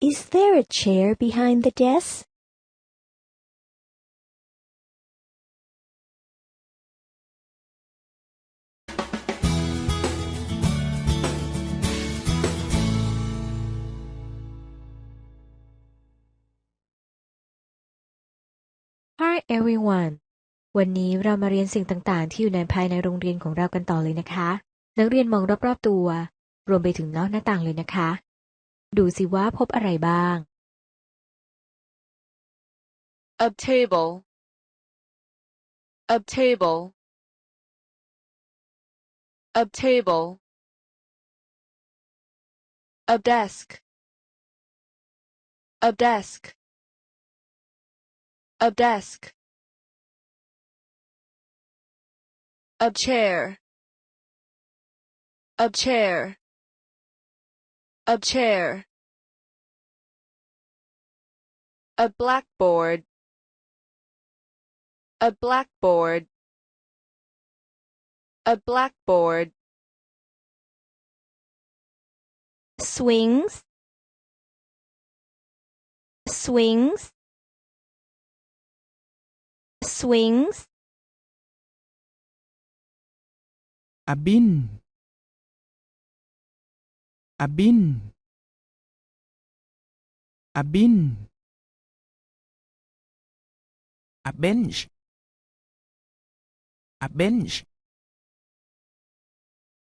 Is there a chair behind the desk? Hi everyone วันนี้เรามาเรียนสิ่งต่าง ๆ ที่อยู่ในภายในโรงเรียนของเรากันต่อเลยนะคะ นักเรียนมองรอบ ๆ ตัว รวมไปถึงนอกหน้าต่างเลยนะคะ ดูสิว่าพบอะไรบ้าง a table a table a table a desk a desk a desk a chair a chair a chair a blackboard a blackboard a blackboard Swings. Swings. Swings. a bin a bin a bin a bench a bench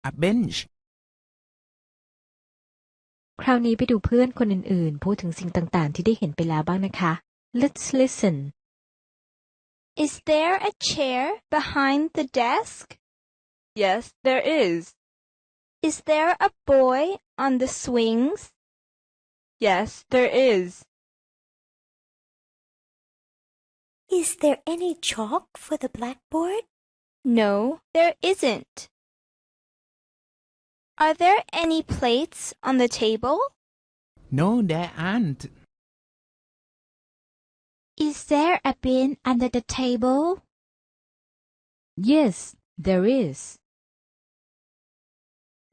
a bench คราวนี้ไปดูเพื่อนคนอื่นๆ พูดถึงสิ่งต่างๆ ที่ได้เห็นไปแล้วบ้างนะคะ Let's listen Is there a chair behind the desk? yes there is Is there a boy on the swings? yes there is Is there any chalk for the blackboard? No, there isn't. Are there any plates on the table? no there aren't Is there a bin under the table? Yes there is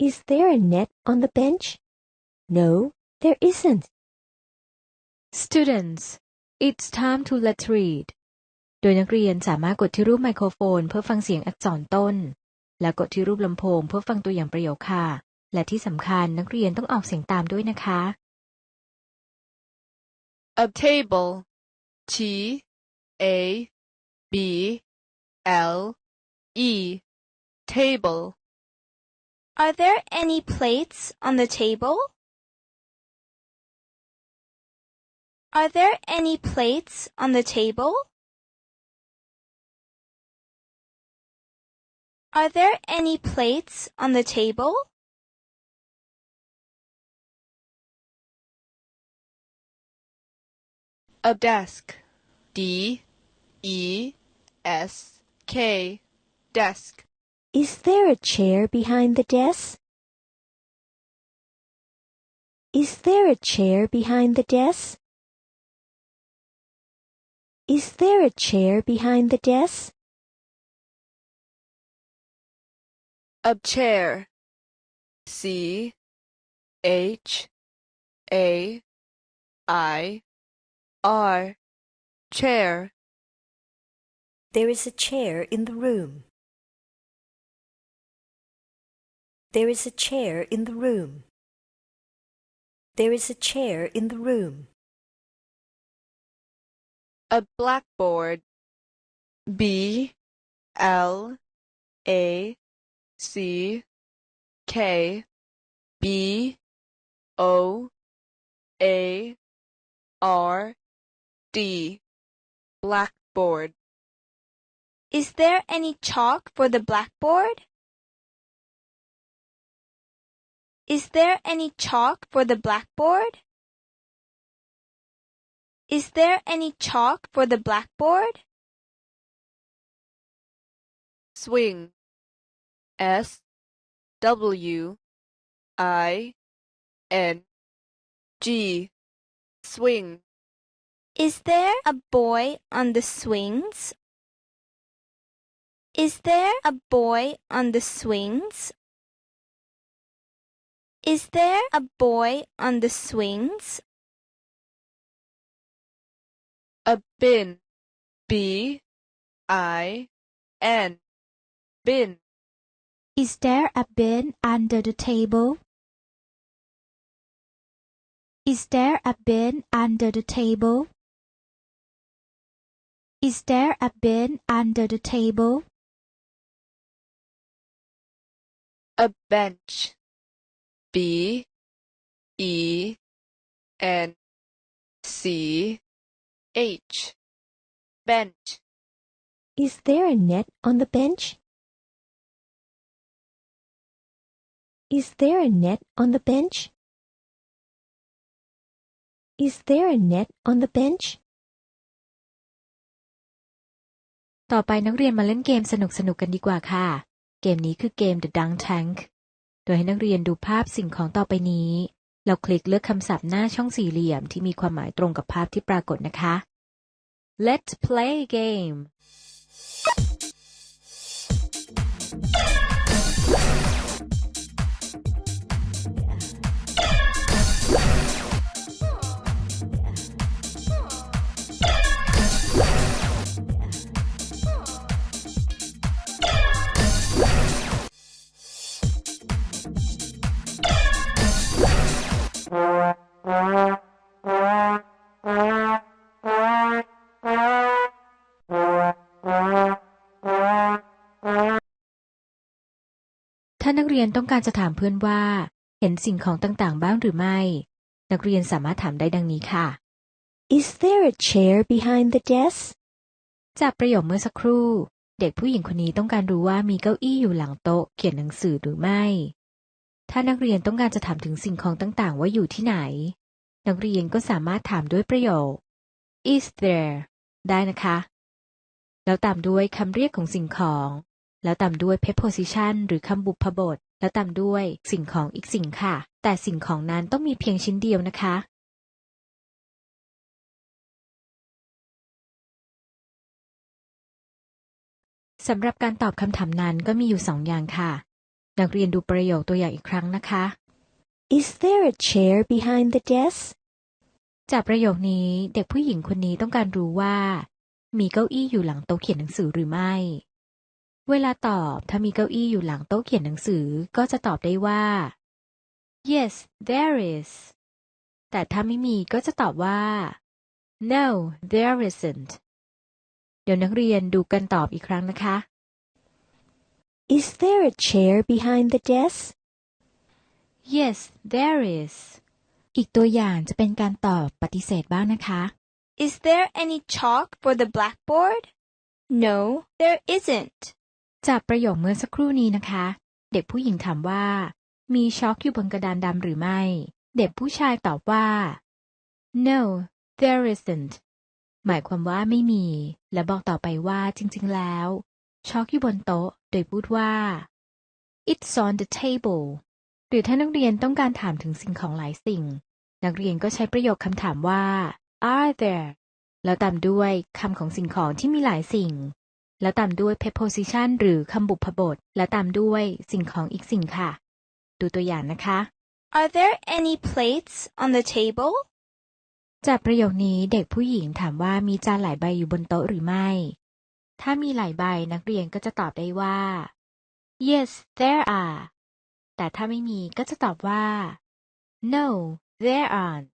Is there a net on the bench? No, there isn't. Students it's time to let's read โดยนักเรียนสามารถกดที่รูปไมโครโฟนเพื่อฟังเสียงอักษรต้น และกดที่รูปลำโพงเพื่อฟังตัวอย่างประโยคค่ะ และที่สำคัญนักเรียนต้องออกเสียงตามด้วยนะคะ a table T A B L E table Are there any plates on the table? Are there any plates on the table? Are there any plates on the table? a desk D E S K desk Is there a chair behind the desk? Is there a chair behind the desk? Is there a chair behind the desk? a chair C H A I R chair There is a chair in the room. There is a chair in the room. There is a chair in the room. a blackboard B L A C K B O A R D blackboard Is there any chalk for the blackboard? Is there any chalk for the blackboard? Is there any chalk for the blackboard? swing S W I N G swing Is there a boy on the swings? Is there a boy on the swings? Is there a boy on the swings? a bin B I N bin Is there a bin under the table? Is there a bin under the table? Is there a bin under the table? a bench B E N C H bench Is there a net on the bench? Is there a net on the bench? Is there a net on the bench? ต่อไปนักเรียนมาเล่นเกมสนุกๆกันดีกว่าค่ะ เกมนี้คือเกม The Dunk Tank โ ดยให้นักเรียนดูภาพสิ่งของต่อไปนี้ เราคลิกเลือกคำศัพท์หน้าช่องสี่เหลี่ยมที่มีความหมายตรงกับภาพที่ปรากฏนะคะ Let's play a game ถ้านักเรียนต้องการจะถามเพื่อนว่า เห็นสิ่งของต่างๆ บ้างหรือไม่ นักเรียนสามารถถามได้ดังนี้ค่ะ Is there a chair behind the desk? จากประโยคเมื่อสักครู่ เด็กผู้หญิงคนนี้ต้องการรู้ว่ามีเก้าอี้อยู่หลังโต๊ะเขียนหนังสือหรือไม่ ถ้านักเรียนต้องการจะถามถึงสิ่งของต่างๆ ว่าอยู่ที่ไหน นักเรียนก็สามารถถามด้วยประโยค is there ได้นะคะ แล้วตามด้วยคำเรียกของสิ่งของ แล้วตามด้วย preposition หรือคำบุพบท แล้วตามด้วยสิ่งของอีกสิ่งค่ะ แต่สิ่งของนั้นต้องมีเพียงชิ้นเดียวนะคะ สำหรับการตอบคำถามนั้นก็มีอยู่สองอย่างค่ะ นักเรียนดูประโยคตัวอย่างอีกครั้งนะคะ Is there a chair behind the desk? จากประโยคนี้เด็กผู้หญิงคนนี้ต้องการรู้ว่า มีเก้าอี้อยู่หลังโต๊ะเขียนหนังสือหรือไม่ เวลาตอบถ้ามีเก้าอี้อยู่หลังโต๊ะเขียนหนังสือก็จะตอบได้ว่า yes there is แต่ถ้าไม่มีก็จะตอบว่า no there isn't เดี๋ยวนักเรียนดูกันตอบอีกครั้งนะคะ Is there a chair behind the desk? yes there is อีกตัวอย่างจะเป็นการตอบปฏิเสธบ้างนะคะ Is there any chalk for the blackboard? No, there isn't. จากประโยคเมื่อสักครู่นี้นะคะ เด็กผู้หญิงถามว่า มีช็อกอยู่บนกระดานดำหรือไม่ เด็กผู้ชายตอบว่า no there isn't หมายความว่าไม่มี และบอกต่อไปว่าจริง ๆ แล้ว ช็อกอยู่บนโต๊ะ โดยพูดว่า it's on the table หรือถ้านักเรียนต้องการถามถึงสิ่งของหลายสิ่ง นักเรียนก็ใช้ประโยคคำถามว่า are there แล้วตามด้วยคำของสิ่งของที่มีหลายสิ่ง แล้วตามด้วย preposition หรือคำบุพบท และตามด้วยสิ่งของอีกสิ่งค่ะ ดูตัวอย่างนะคะ Are there any plates on the table? จากประโยคนี้เด็กผู้หญิงถามว่ามีจานหลายใบอยู่บนโต๊ะหรือไม่ ถ้ามีหลายใบนักเรียนก็จะตอบได้ว่า yes there are แต่ถ้าไม่มีก็จะตอบว่า no there aren't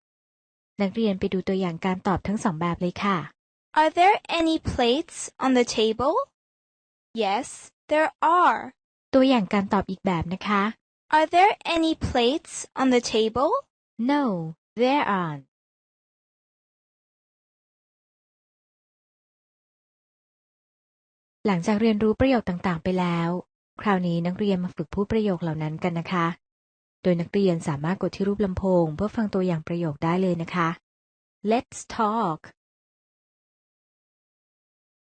นักเรียนไปดูตัวอย่างการตอบทั้งสองแบบเลยค่ะ Are there any plates on the table? Yes, there are. ตัวอย่างการตอบอีกแบบนะคะ Are there any plates on the table? no there aren't หลังจากเรียนรู้ประโยคต่างๆ ไปแล้ว คราวนี้นักเรียนมาฝึกพูดประโยคเหล่านั้นกันนะคะ โดยนักเรียนสามารถกดที่รูปลำโพง เพื่อฟังตัวอย่างประโยคได้เลยนะคะ Let's talk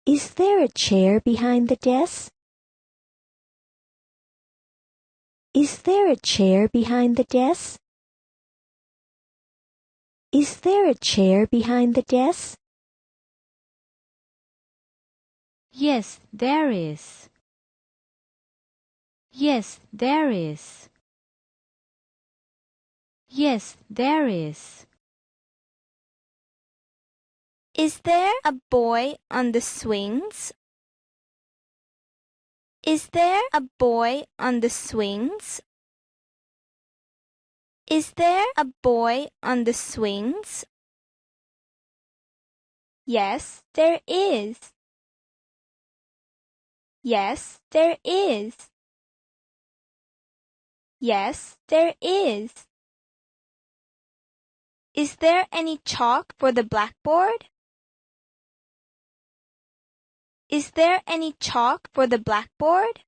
Is there a chair behind the desk? Is there a chair behind the desk? Is there a chair behind the desk? Yes there is Yes there is Yes there is Is there a boy on the swings? Is there a boy on the swings? Is there a boy on the swings? Yes, there is. Yes, there is. Yes, there is. Is there any chalk for the blackboard? Is there any chalk for the blackboard?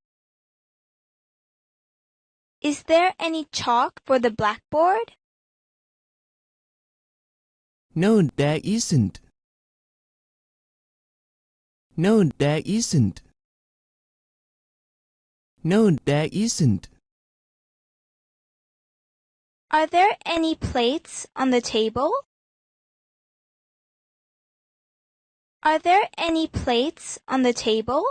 Is there any chalk for the blackboard? No, there isn't. No, there isn't. No, there isn't. Are there any plates on the table? Are there any plates on the table?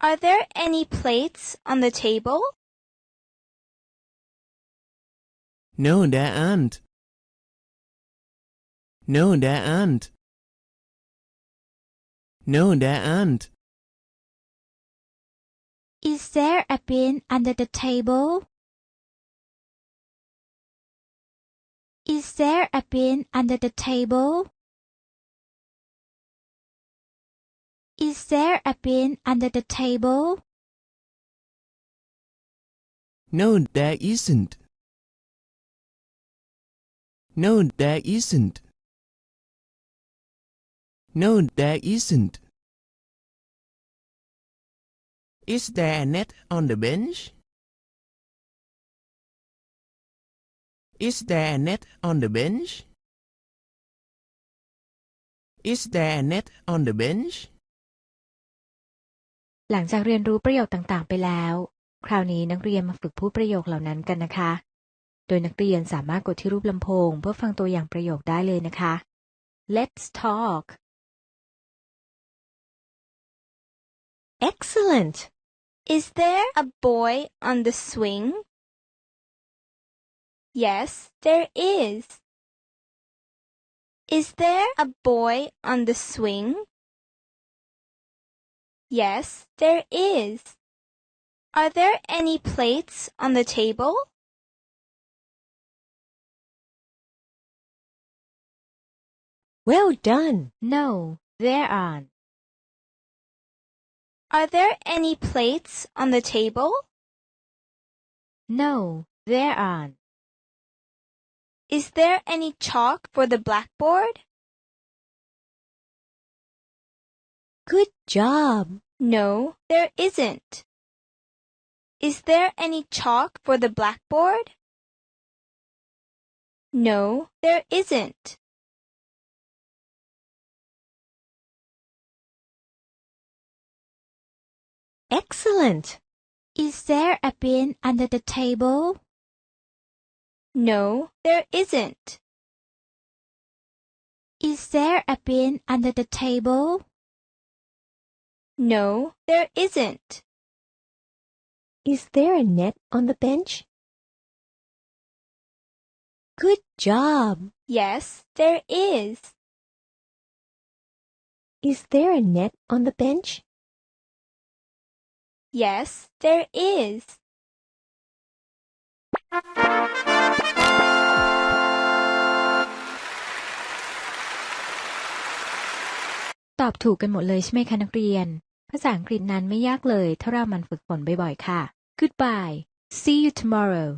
Are there any plates on the table? No, there aren't. No, there aren't. No, there aren't. Is there a bin under the table? Is there a bin under the table? Is there a bin under the table? No, there isn't. No, there isn't. No, there isn't. Is there a net on the bench? Is there a net on the bench? Is there a net on the bench? หลังจากเรียนรู้ประโยคต่างๆ ไปแล้ว คราวนี้นักเรียนมาฝึกพูดประโยคเหล่านั้นกันนะคะ โดยนักเรียนสามารถกดที่รูปลำโพง เพื่อฟังตัวอย่างประโยคได้เลยนะคะ Let's talk Excellent. Is there a boy on the swing? Yes, there is. Is there a boy on the swing? Yes, there is. Are there any plates on the table? Well done. No there aren't Are there any plates on the table? No there aren't Is there any chalk for the blackboard? Good job. No, there isn't. Is there any chalk for the blackboard? No, there isn't. Excellent. Is there a bin under the table? No, there isn't. Is there a bin under the table? No, there isn't. Is there a net on the bench? Good job. Yes, there is. Is there a net on the bench? Yes, there is. ตอบถูกกันหมดเลยใช่ไหมคะนักเรียน ภาษาอังกฤษนั้นไม่ยากเลย ถ้าเรามันฝึกฝนบ่อยๆค่ะ Goodbye see you tomorrow